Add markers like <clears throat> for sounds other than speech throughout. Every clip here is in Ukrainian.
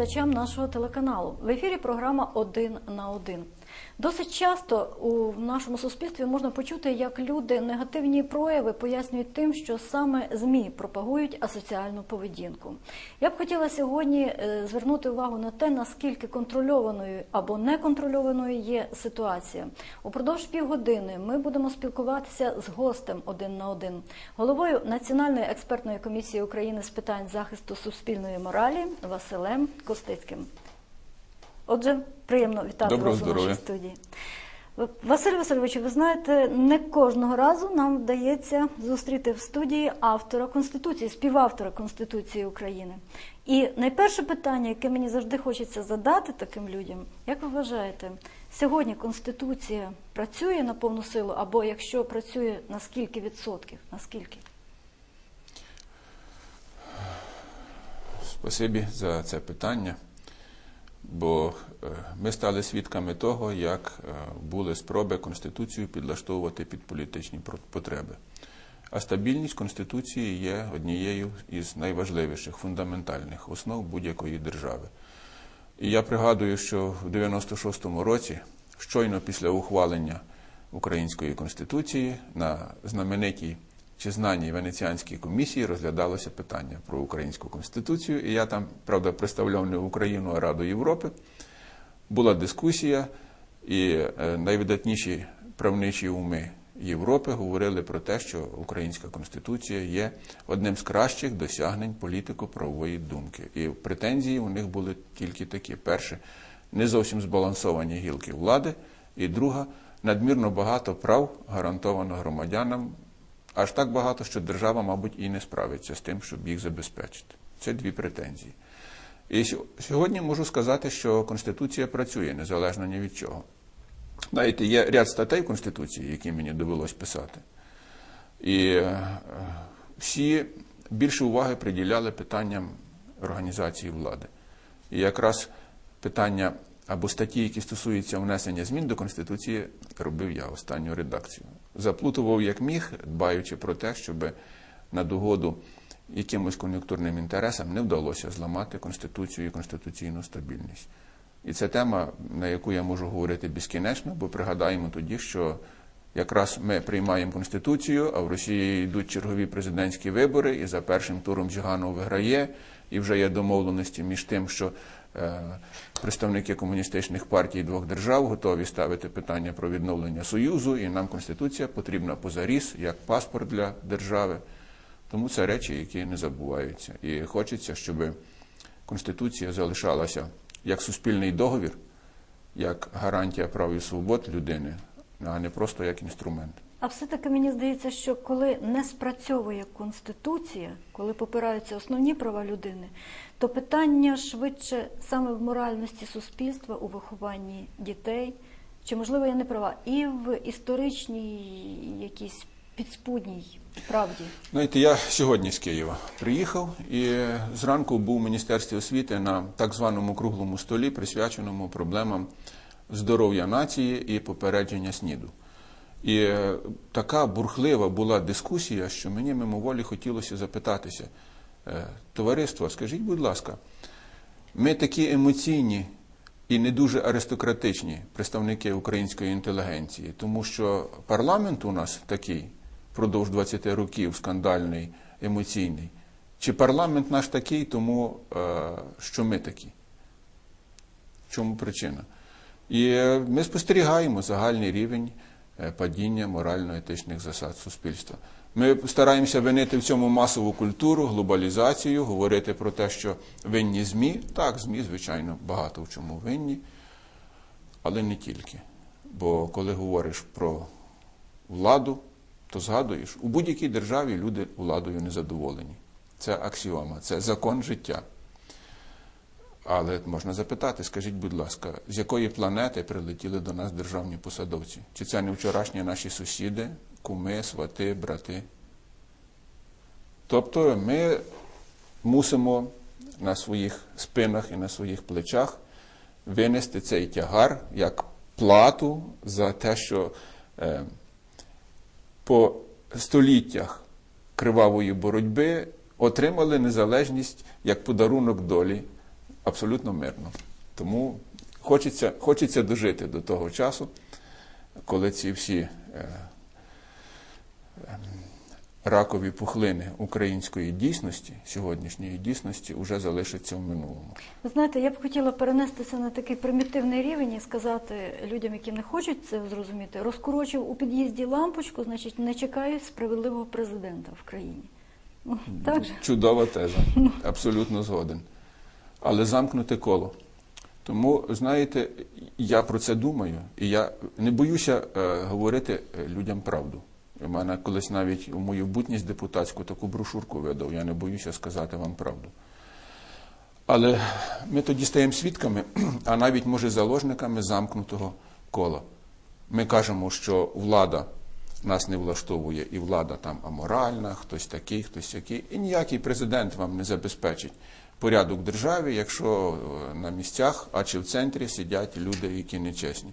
Глядачам нашого телеканалу. В ефірі програма Один на один. Досить часто у нашому суспільстві можна почути, як люди негативні прояви пояснюють тим, що саме ЗМІ пропагують асоціальну поведінку. Я б хотіла сьогодні е, звернути увагу на те, наскільки контрольованою або неконтрольованою є ситуація. Упродовж півгодини ми будемо спілкуватися з гостем один на один, головою Національної експертної комісії України з питань захисту суспільної моралі Василем Костицьким. Отже, приємно вітати Доброго вас у нашій студії. Василь Васильович, ви знаєте, не кожного разу нам вдається зустріти в студії автора Конституції, співавтора Конституції України. І найперше питання, яке мені завжди хочеться задати таким людям, як ви вважаєте, сьогодні Конституція працює на повну силу, або якщо працює, на скільки відсотків? Наскільки? Спасибі за це питання, бо е, ми стали свідками того, як е, були спроби Конституцію підлаштовувати під політичні потреби. А стабільність Конституції є однією із найважливіших фундаментальних основ будь-якої держави. І я пригадую, що в 96-му році, щойно після ухвалення Української Конституції, на знаменитій чи знаній Венеціанській комісії розглядалося питання про українську конституцію. І я там, правда, представляв Україну, Раду Європи. Була дискусія, і е, найвидатніші правничі уми Європи говорили про те, що українська конституція є одним з кращих досягнень політико-правової думки. І претензії у них були тільки такі: перше, не зовсім збалансовані гілки влади, і друга надмірно багато прав гарантовано громадянам, аж так багато, що держава, мабуть, і не справиться з тим, щоб їх забезпечити. Це дві претензії. І сьогодні можу сказати, що Конституція працює незалежно ні від чого. Знаєте, є ряд статей Конституції, які мені довелось писати. І е, всі більше уваги приділяли питанням організації влади. І якраз питання або статті, які стосуються внесення змін до Конституції, робив я останню редакцію. Заплутував як міг, дбаючи про те, щоб на догоду якимось кон'юнктурним інтересам не вдалося зламати Конституцію і конституційну стабільність. І це тема, на яку я можу говорити безкінечно, бо пригадаємо тоді, що якраз ми приймаємо Конституцію, а в Росії йдуть чергові президентські вибори, і за першим туром Джиганов виграє, і вже є домовленості між тим, що представники комуністичних партій двох держав готові ставити питання про відновлення Союзу, і нам Конституція потрібна позаріз як паспорт для держави. Тому це речі, які не забуваються. І хочеться, щоб Конституція залишалася як суспільний договір, як гарантія прав і свобод людини, а не просто як інструмент. А все-таки мені здається, що коли не спрацьовує Конституція, коли попираються основні права людини, то питання швидше саме в моральності суспільства, у вихованні дітей, чи можливо я не права, і в історичній якійсь підспудній правді. Знаєте, я сьогодні з Києва приїхав і зранку був у Міністерстві освіти на так званому круглому столі, присвяченому проблемам здоров'я нації і попередження СНІДу. І е, така бурхлива була дискусія, що мені мимоволі хотілося запитатися, е, товариство, скажіть, будь ласка, ми такі емоційні і не дуже аристократичні представники української інтелігенції, тому що парламент у нас такий впродовж 20 років скандальний, емоційний. Чи парламент наш такий, тому е, що ми такі? В чому причина? І ми спостерігаємо загальний рівень падіння морально-етичних засад суспільства. Ми стараємося винити в цьому масову культуру, глобалізацію, говорити про те, що винні ЗМІ. Так, ЗМІ, звичайно, багато в чому винні, але не тільки. Бо коли говориш про владу, то згадуєш, у будь-якій державі люди владою незадоволені. Це аксіома, це закон життя. Але можна запитати, скажіть, будь ласка, з якої планети прилетіли до нас державні посадовці? Чи це не вчорашні наші сусіди, куми, свати, брати? Тобто ми мусимо на своїх спинах і на своїх плечах винести цей тягар як плату за те, що е, по століттях кривавої боротьби отримали незалежність як подарунок долі абсолютно мирно. Тому хочеться, хочеться дожити до того часу, коли ці всі е, е, ракові пухлини української дійсності, сьогоднішньої дійсності, вже залишаться в минулому. Ви знаєте, я б хотіла перенестися на такий примітивний рівень і сказати людям, які не хочуть це зрозуміти, розкорочив у під'їзді лампочку, значить не чекають справедливого президента в країні. Ну, Так же? Чудова теза, абсолютно згоден. Але замкнуте коло. Тому, знаєте, я про це думаю, і я не боюся е, говорити е, людям правду. У мене колись навіть у мою бутність депутатську таку брошурку видав, я не боюся сказати вам правду. Але ми тоді стаємо свідками, <clears throat> а навіть, може, заложниками замкнутого кола. Ми кажемо, що влада нас не влаштовує, і влада там аморальна, хтось такий, хтось який. І ніякий президент вам не забезпечить порядок в державі, якщо е, на місцях, а чи в центрі сидять люди, які нечесні.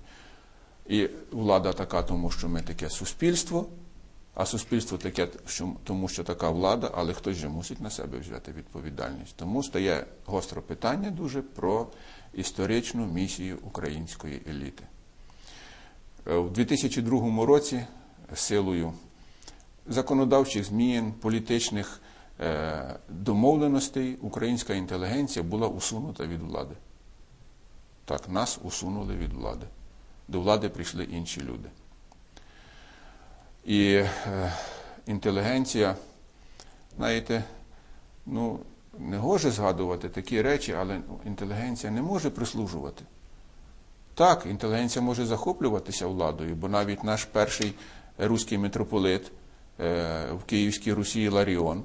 І влада така, тому що ми таке суспільство, а суспільство таке, тому що така влада, але хтось же мусить на себе взяти відповідальність. Тому стає гостро питання дуже про історичну місію української еліти. Е, У 2002 році силою законодавчих змін, політичних домовленостей українська інтелігенція була усунута від влади. Так, нас усунули від влади. До влади прийшли інші люди. І е, інтелігенція, знаєте, ну, не гоже згадувати такі речі, але інтелігенція не може прислужувати. Так, інтелігенція може захоплюватися владою, бо навіть наш перший руський митрополит е, в Київській Русі Ларіон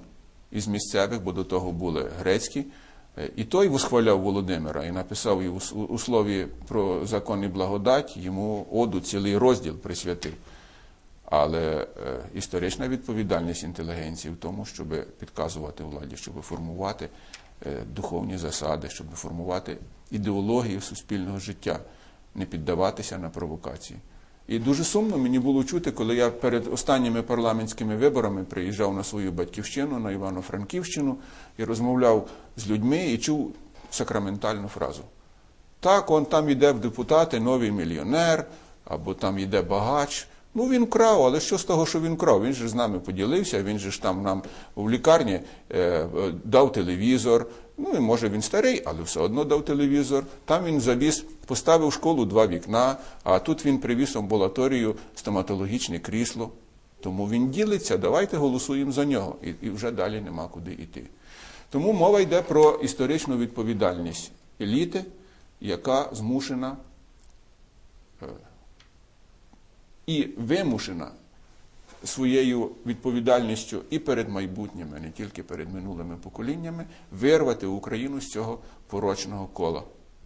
із місцевих, бо до того були грецькі, е, і той восхваляв Володимира і написав у, слові про закон і благодать йому оду цілий розділ присвятив. Але е, історична відповідальність інтелігенції в тому, щоб підказувати владі, щоб формувати е, духовні засади, щоб формувати ідеологію суспільного життя, не піддаватися на провокації. І дуже сумно мені було чути, коли я перед останніми парламентськими виборами приїжджав на свою батьківщину, на Івано-Франківщину, і розмовляв з людьми і чув сакраментальну фразу. Так, он там йде в депутати новий мільйонер, або там йде багач. Ну він крав, але що з того, що він крав? Він же з нами поділився, він же ж там нам в лікарні е, е, дав телевізор. Ну і може він старий, але все одно дав телевізор. Там він завіз, поставив школу два вікна, а тут він привіз амбулаторію стоматологічне крісло. Тому він ділиться, давайте голосуємо за нього. І, і вже далі нема куди йти. Тому мова йде про історичну відповідальність еліти, яка змушена е, і вимушена своєю відповідальністю і перед майбутніми, не тільки перед минулими поколіннями, вирвати Україну з цього порочного кола.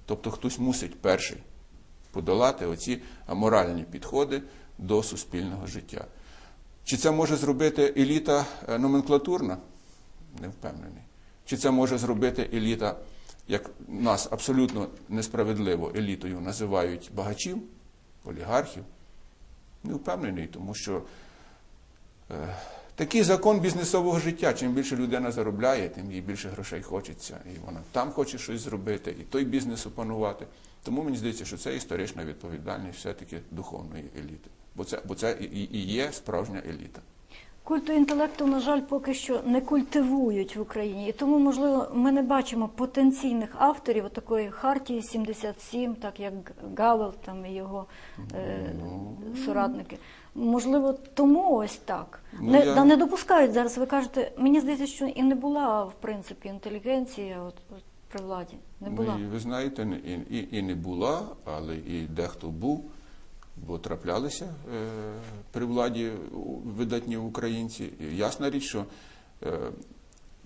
Тобто хтось мусить перший подолати оці аморальні підходи до суспільного життя. Чи це може зробити еліта е, номенклатурна? Не впевнений. Чи це може зробити еліта, як нас абсолютно несправедливо елітою називають багачів, олігархів? Не впевнений, тому що такий закон бізнесового життя. Чим більше людина заробляє, тим їй більше грошей хочеться. І вона там хоче щось зробити, і той бізнес опанувати. Тому мені здається, що це історична відповідальність все-таки духовної еліти. Бо це, бо це і, і є справжня еліта. Культу інтелекту, на жаль, поки що не культивують в Україні. І тому, можливо, ми не бачимо потенційних авторів такої Хартії 77, так як Гавел там і його е, соратники. Можливо, тому ось так. Ну, не, я- да, не допускають зараз. Ви кажете, мені здається, що і не була в принципі інтелігенція от, от при владі. Не була. Ну, і ви знаєте, і, і, і не була, але і дехто був, бо траплялися е, при владі видатні українці. І ясна річ, що е,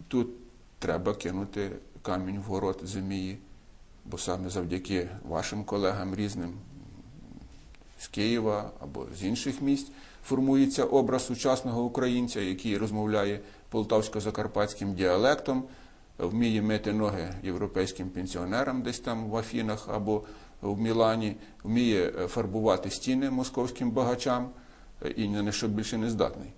тут треба кинути камінь в город землі, бо саме завдяки вашим колегам різним з Києва або з інших місць формується образ сучасного українця, який розмовляє полтавсько-закарпатським діалектом, вміє мити ноги європейським пенсіонерам десь там в Афінах або в Мілані, вміє е, фарбувати стіни московським багачам е, і на що більше не здатний.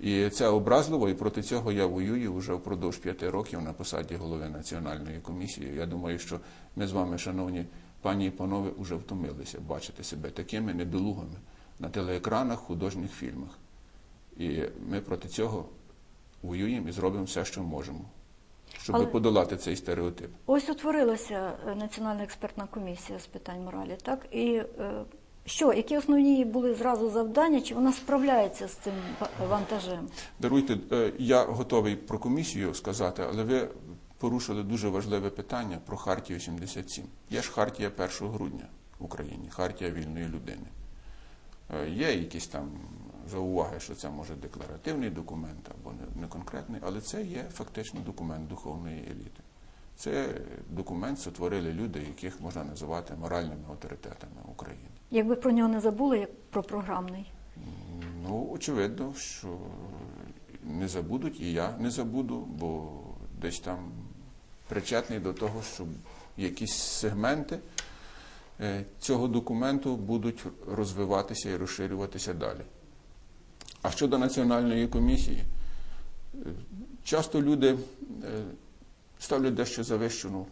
І це образливо, і проти цього я воюю вже впродовж п'яти років на посаді голови національної комісії. Я думаю, що ми з вами, шановні пані і панове, вже втомилися бачити себе такими недолугами на телеекранах, художніх фільмах. І ми проти цього воюємо і зробимо все, що можемо, щоб Але- подолати цей стереотип. Ось утворилася е, Національна експертна комісія з питань моралі, так? І е, що, які основні були зразу завдання, чи вона справляється з цим вантажем? Даруйте, е, я готовий про комісію сказати, але ви порушили дуже важливе питання про Хартію 77. Є ж Хартія 1 грудня в Україні, Хартія вільної людини. Є якісь там зауваги, що це може декларативний документ або не- конкретний, але це є фактично документ духовної еліти. Це документ сотворили люди, яких можна називати моральними авторитетами України. Якби про нього не забули, як про програмний. Ну, очевидно, що не забудуть, і я не забуду, бо десь там причетний до того, що якісь сегменти е, цього документу будуть розвиватися і розширюватися далі. А щодо національної комісії, е, часто люди е, ставлять дещо завищену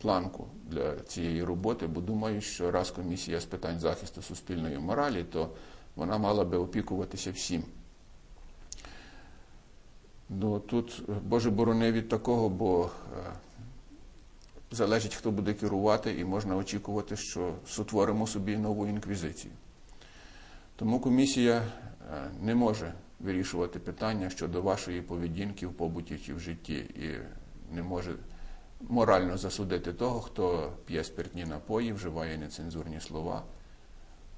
планку для цієї роботи, бо думають, що раз комісія з питань захисту суспільної моралі, то вона мала би опікуватися всім. Ну, тут, е, Боже борони від такого, бо залежить, хто буде керувати, і можна очікувати, що сотворимо собі нову інквізицію. Тому комісія не може вирішувати питання щодо вашої поведінки в побуті чи в житті, і не може морально засудити того, хто п'є спиртні напої, вживає нецензурні слова,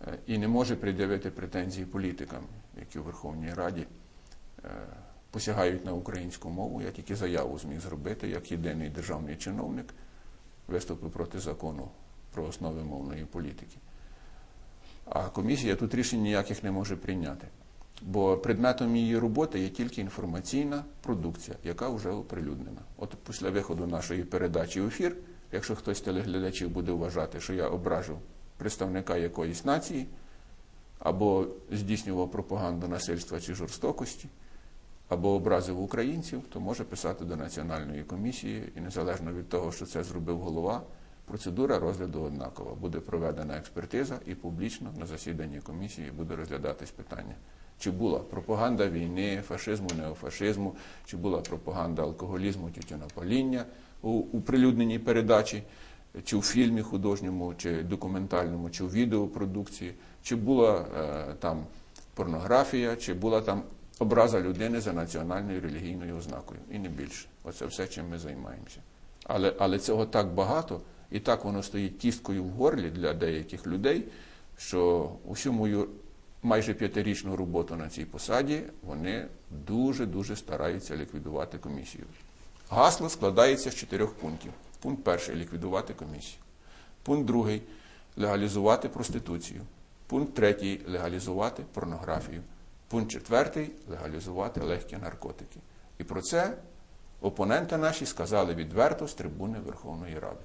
е, і не може пред'явити претензії політикам, які у Верховній Раді е, посягають на українську мову. Я тільки заяву зміг зробити як єдиний державний чиновник, виступив проти закону про основи мовної політики. А комісія тут рішень ніяких не може прийняти. Бо предметом її роботи є тільки інформаційна продукція, яка вже оприлюднена. От після виходу нашої передачі в ефір, якщо хтось з телеглядачів буде вважати, що я ображив представника якоїсь нації або здійснював пропаганду насильства чи жорстокості, або образив українців, то може писати до національної комісії, і незалежно від того, що це зробив голова, процедура розгляду однакова. Буде проведена експертиза і публічно на засіданні комісії буде розглядатись питання. Чи була пропаганда війни, фашизму, неофашизму, чи була пропаганда алкоголізму, тютюнопаління у уприлюдненій передачі, чи у фільмі художньому, чи документальному, чи у відеопродукції, чи була е, там порнографія, чи була там образа людини за національною релігійною ознакою. І не більше. Оце все, чим ми займаємося. Але, але цього так багато, і так воно стоїть тісткою в горлі для деяких людей, що усю мою майже п'ятирічну роботу на цій посаді вони дуже-дуже стараються ліквідувати комісію. Гасло складається з чотирьох пунктів. Пункт перший ліквідувати комісію. Пункт другий легалізувати проституцію. Пункт третій легалізувати порнографію. Пункт четвертий легалізувати легкі наркотики. І про це опоненти наші сказали відверто з трибуни Верховної Ради.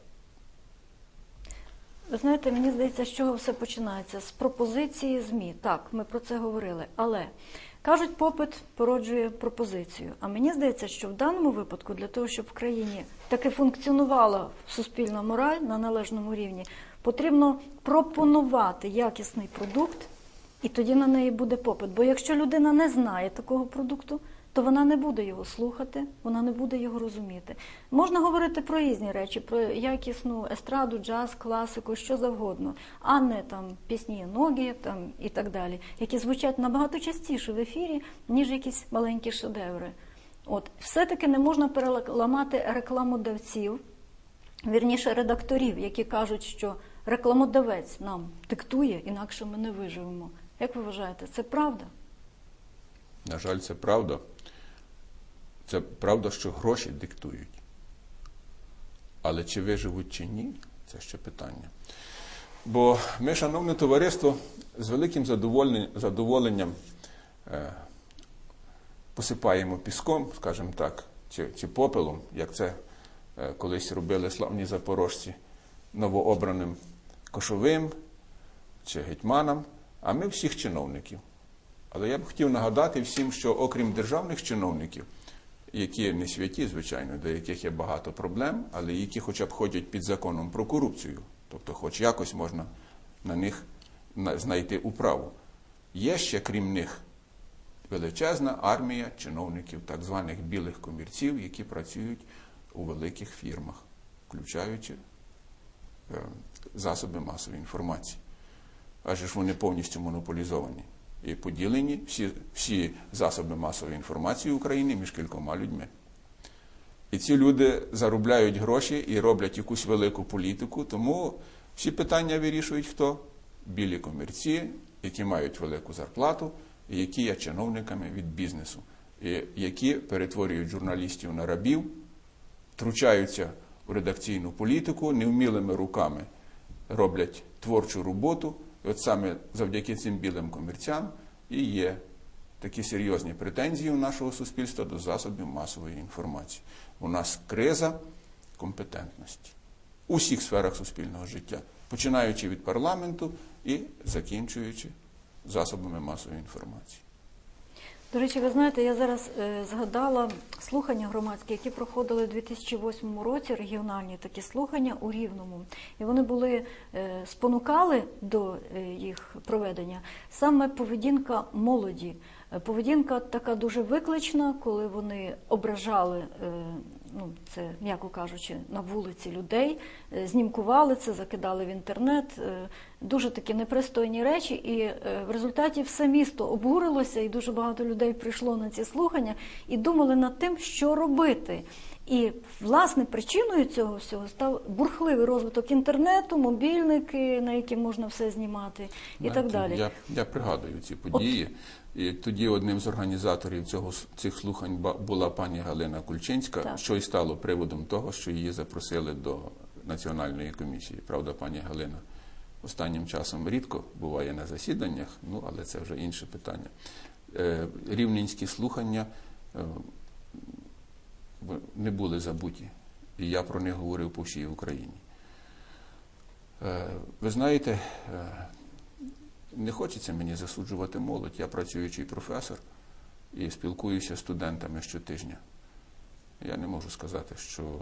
Ви знаєте, мені здається, з чого все починається? З пропозиції ЗМІ. Так, ми про це говорили. Але кажуть, попит породжує пропозицію. А мені здається, що в даному випадку для того, щоб в країні таки функціонувала суспільна мораль на належному рівні, потрібно пропонувати якісний продукт, і тоді на неї буде попит. Бо якщо людина не знає такого продукту, то вона не буде його слухати, вона не буде його розуміти. Можна говорити про різні речі, про якісну естраду, джаз, класику, що завгодно, а не там пісні ноги там і так далі, які звучать набагато частіше в ефірі, ніж якісь маленькі шедеври. От все-таки не можна переламати рекламодавців, вірніше редакторів, які кажуть, що рекламодавець нам диктує, інакше ми не виживемо. Як ви вважаєте, це правда? На жаль, це правда. Це правда, що гроші диктують. Але чи виживуть чи ні, це ще питання. Бо ми, шановне товариство, з великим задоволенням, е, посипаємо піском, скажімо так, чи, чи попелом, як це е, колись робили славні запорожці новообраним кошовим чи гетьманам, а ми всіх чиновників. Але я б хотів нагадати всім, що окрім державних чиновників, які не святі, звичайно, до яких є багато проблем, але які хоча б ходять під законом про корупцію, тобто, хоч якось можна на них знайти управу. Є ще, крім них, величезна армія чиновників, так званих білих комірців, які працюють у великих фірмах, включаючи е, засоби масової інформації. Адже ж вони повністю монополізовані і поділені всі, всі засоби масової інформації України між кількома людьми. І ці люди заробляють гроші і роблять якусь велику політику, тому всі питання вирішують хто? Білі комірці, які мають велику зарплату, і які є чиновниками від бізнесу, і які перетворюють журналістів на рабів, втручаються у редакційну політику, невмілими руками роблять творчу роботу. І от саме завдяки цим білим комірцям і є такі серйозні претензії у нашого суспільства до засобів масової інформації. У нас криза компетентності у всіх сферах суспільного життя, починаючи від парламенту і закінчуючи засобами масової інформації. До речі, ви знаєте, я зараз е, згадала слухання громадські, які проходили у 2008 році, регіональні такі слухання у Рівному. І вони були е, спонукали до е, їх проведення саме поведінка молоді. Поведінка така дуже виклична, коли вони ображали, ну це м'яко кажучи, на вулиці людей, е, знімкували це, закидали в інтернет. е, Дуже такі непристойні речі, і е, в результаті все місто обурилося, і дуже багато людей прийшло на ці слухання і думали над тим, що робити. І власне причиною цього всього став бурхливий розвиток інтернету, мобільники, на які можна все знімати, і так далі. Я, я пригадую ці події. І тоді одним з організаторів цього цих слухань була пані Галина Кульчинська, Так. що й стало приводом того, що її запросили до національної комісії. Правда, пані Галина останнім часом рідко буває на засіданнях, ну але це вже інше питання. Е, Рівненські слухання е, не були забуті, і я про них говорив по всій Україні. Е, Ви знаєте, не хочеться мені засуджувати молодь. Я працюючий професор і спілкуюся з студентами щотижня. Я не можу сказати, що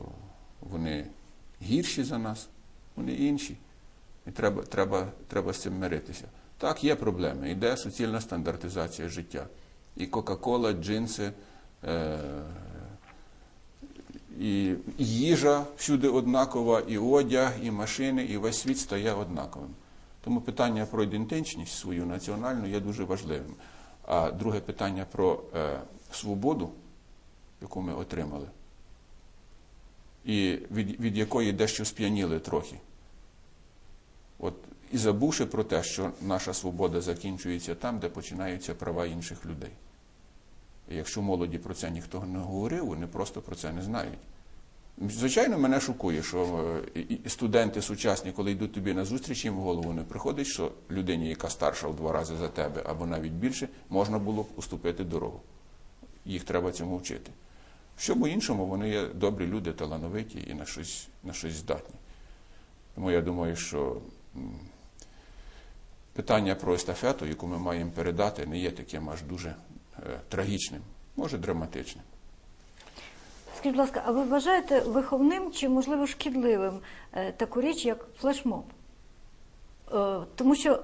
вони гірші за нас, вони інші. І треба, треба, треба з цим миритися. Так, є проблеми. Йде суцільна стандартизація життя. І Кока-Кола, джинси, е, і їжа всюди однакова, і одяг, і машини, і весь світ стає однаковим. Тому питання про ідентичність свою національну є дуже важливим. А друге питання про е, свободу, яку ми отримали, і від, від якої дещо сп'яніли трохи. От, і забувши про те, що наша свобода закінчується там, де починаються права інших людей. І якщо молоді про це ніхто не говорив, вони просто про це не знають. Звичайно, мене шокує, що е, студенти сучасні, коли йдуть тобі на зустріч, їм в голову не приходить, що людині, яка старша в два рази за тебе або навіть більше, можна було б уступити дорогу. Їх треба цьому вчити. Всьому іншому вони є добрі люди, талановиті і на щось, на щось здатні. Тому я думаю, що питання про естафету, яку ми маємо передати, не є таким аж дуже е, трагічним, може драматичним. Скажіть, будь ласка, а ви вважаєте виховним чи, можливо, шкідливим е, таку річ, як флешмоб? Е, Тому що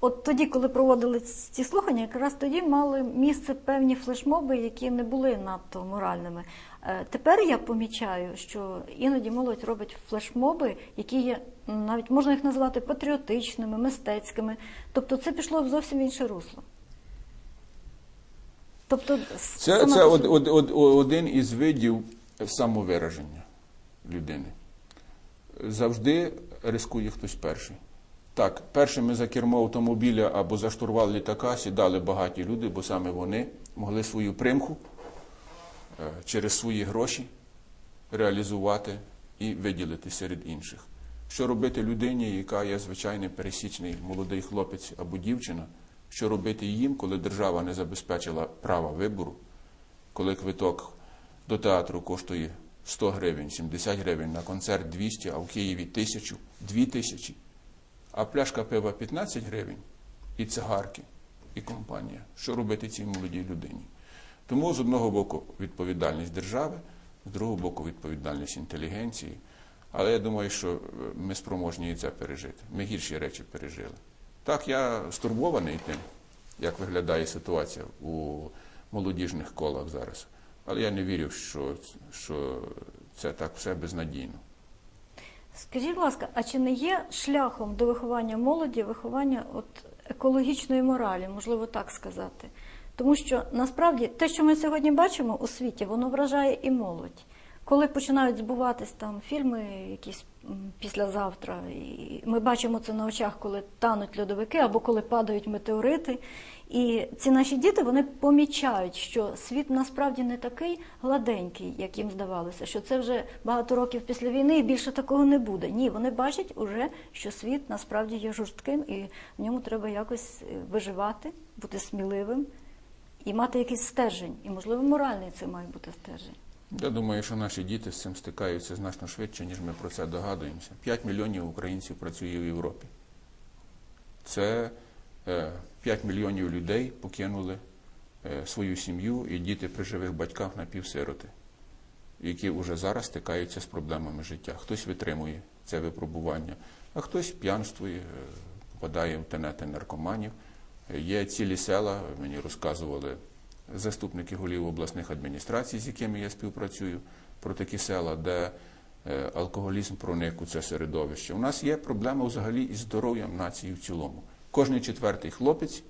от тоді, коли проводили ці слухання, якраз тоді мали місце певні флешмоби, які не були надто моральними. Е, Тепер я помічаю, що іноді молодь робить флешмоби, які є навіть можна їх назвати патріотичними, мистецькими. Тобто це пішло в зовсім інше русло. Тобто, Це, це од, од, од, один із видів самовираження людини. Завжди рискує хтось перший. Так, першими за кермо автомобіля або за штурвал літака сідали багаті люди, бо саме вони могли свою примху е, через свої гроші реалізувати і виділити серед інших. Що робити людині, яка є звичайний пересічний молодий хлопець або дівчина? Що робити їм, коли держава не забезпечила права вибору, коли квиток до театру коштує 100 гривень, 70 гривень, на концерт 200, а в Києві 1000, 2000, а пляшка пива 15 гривень і цигарки і компанія. Що робити цій молодій людині? Тому з одного боку відповідальність держави, з другого боку відповідальність інтелігенції. Але я думаю, що е, ми спроможні і це пережити. Ми гірші речі пережили. Так, я стурбований тим, як виглядає ситуація у молодіжних колах зараз. Але я не вірю, що, що це так все безнадійно. Скажіть, будь ласка, а чи не є шляхом до виховання молоді виховання от екологічної моралі, можливо так сказати? Тому що насправді те, що ми сьогодні бачимо у світі, воно вражає і молодь. Коли починають збуватись там фільми якісь післязавтра, і ми бачимо це на очах, коли тануть льодовики або коли падають метеорити. І ці наші діти вони помічають, що світ насправді не такий гладенький, як їм здавалося, що це вже багато років після війни і більше такого не буде. Ні, вони бачать уже, що світ насправді є жорстким, і в ньому треба якось е, виживати, бути сміливим і мати якийсь стержень. І, можливо, моральний це має бути стержень. Я думаю, що наші діти з цим стикаються значно швидше, ніж ми про це догадуємося. 5 мільйонів українців працює в Європі. Це 5 мільйонів людей покинули е, свою сім'ю і діти при живих батьках напівсироти, які вже зараз стикаються з проблемами життя. Хтось витримує це випробування, а хтось п'янствує, е, попадає в тенети наркоманів. Е, Є цілі села, мені розказували заступники голів обласних адміністрацій, з якими я співпрацюю, про такі села, де е, алкоголізм проник у це середовище. У нас є проблема взагалі із здоров'ям нації в цілому. Кожний четвертий хлопець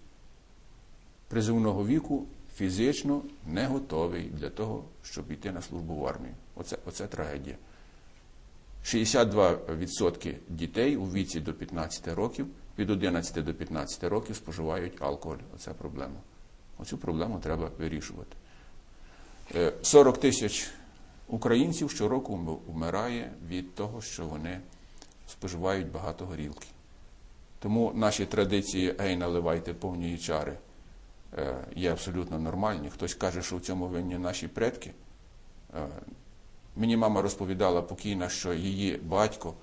призивного віку фізично не готовий для того, щоб йти на службу в армію. Оце, оце трагедія. 62% дітей у віці до 15 років, від 11 до 15 років споживають алкоголь. Оце проблема. Оцю проблему треба вирішувати. Е, 40 тисяч українців щороку вмирає від того, що вони споживають багато горілки. Тому наші традиції ей, наливайте повні чари е, є абсолютно нормальні. Хтось каже, що в цьому винні наші предки. Е, Мені мама розповідала покійна, що її батько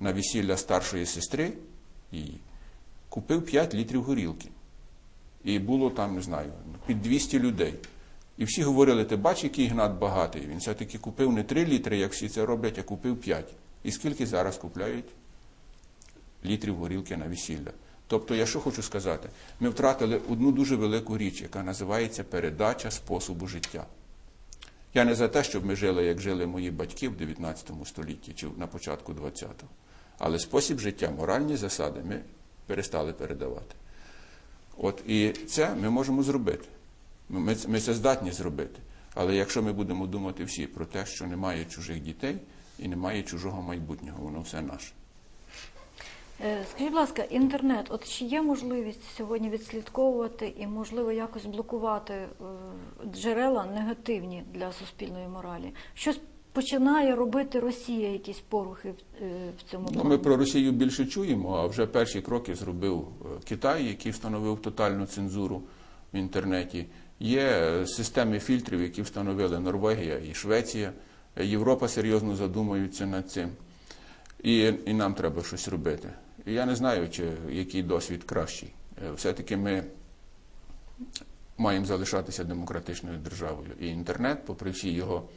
на весілля старшої сестри її купив 5 літрів горілки. І було там, не знаю, під 200 людей. І всі говорили, ти бач, який Ігнат багатий. Він все-таки купив не 3 літри, як всі це роблять, а купив 5. І скільки зараз купляють літрів горілки на весілля? Тобто, я що хочу сказати, ми втратили одну дуже велику річ, яка називається передача способу життя. Я не за те, щоб ми жили, як жили мої батьки в 19 столітті чи на початку 20-го. Але спосіб життя, моральні засади ми перестали передавати. От і це ми можемо зробити. Ми, ми це здатні зробити. Але якщо ми будемо думати всі про те, що немає чужих дітей і немає чужого майбутнього, воно все наше. Е, Скажіть, будь ласка, інтернет, от чи є можливість сьогодні відслідковувати і, можливо, якось блокувати е, джерела негативні для суспільної моралі? Щось починає робити Росія, якісь порухи в, е, цьому Ну, ми про Росію більше чуємо, а вже перші кроки зробив Китай, який встановив тотальну цензуру в інтернеті. Є системи фільтрів, які встановили Норвегія і Швеція. Європа серйозно задумується над цим. І, і нам треба щось робити. Я не знаю, чи який досвід кращий. Е, Все-таки ми маємо залишатися демократичною державою. І інтернет, попри всі його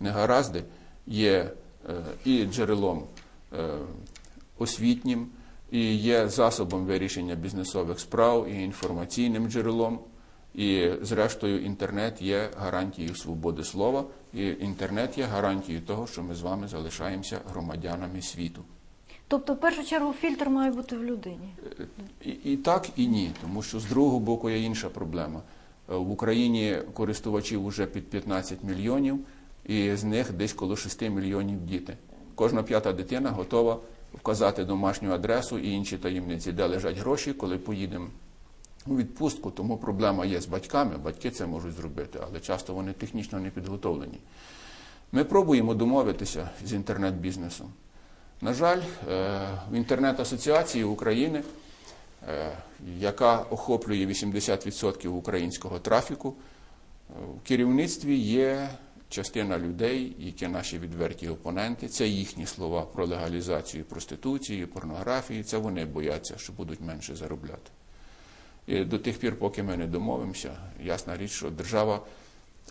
негаразди, є е, і джерелом е, освітнім, і є засобом вирішення бізнесових справ, і інформаційним джерелом. І, зрештою, інтернет є гарантією свободи слова, і інтернет є гарантією того, що ми з вами залишаємося громадянами світу. Тобто, в першу чергу, фільтр має бути в людині. І, і так, і ні, тому що з другого боку є інша проблема. Е, В Україні користувачів вже під 15 мільйонів, і з них десь коло 6 мільйонів діти. Кожна п'ята дитина готова вказати домашню адресу і інші таємниці, де лежать гроші, коли поїдемо у відпустку. Тому проблема є з батьками. Батьки це можуть зробити, але часто вони технічно не підготовлені. Ми пробуємо домовитися з інтернет-бізнесом. На жаль, е, в інтернет-асоціації України, е, яка охоплює 80% українського трафіку, е, в керівництві є частина людей, які наші відверті опоненти. Це їхні слова про легалізацію проституції, порнографії. Це вони бояться, що будуть менше заробляти. І до тих пір, поки ми не домовимося, ясна річ, що держава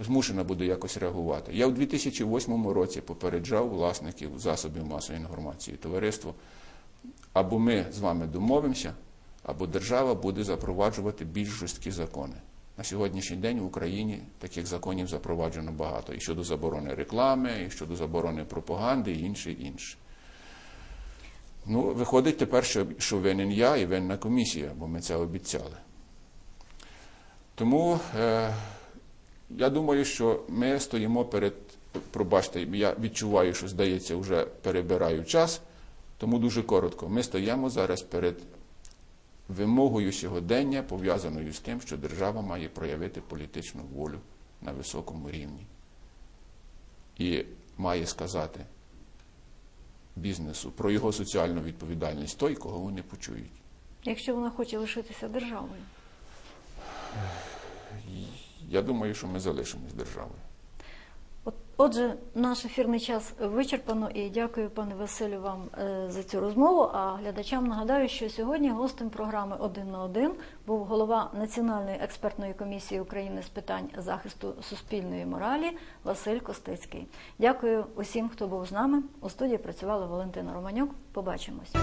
змушена буде якось реагувати. Я у 2008 році попереджав власників засобів масової інформації товариство, або ми з вами домовимося, або держава буде запроваджувати більш жорсткі закони. На сьогоднішній день в Україні таких законів запроваджено багато. І щодо заборони реклами, і щодо заборони пропаганди, і інше, і інше. Ну, виходить тепер, що, що винен я і винна комісія, бо ми це обіцяли. Тому е, я думаю, що ми стоїмо перед, пробачте, я відчуваю, що здається, вже перебираю час, тому дуже коротко. Ми стоїмо зараз перед вимогою сьогодення, пов'язаною з тим, що держава має проявити політичну волю на високому рівні. І має сказати бізнесу про його соціальну відповідальність той, кого вони почують. Якщо вона хоче лишитися державою. Я думаю, що ми залишимось державою. От, отже, наш ефірний час вичерпано і дякую, пане Василю, вам е, за цю розмову. А глядачам нагадаю, що сьогодні гостем програми Один на один був голова Національної експертної комісії України з питань захисту суспільної моралі Василь Костицький. Дякую усім, хто був з нами. У студії працювала Валентина Романюк. Побачимось.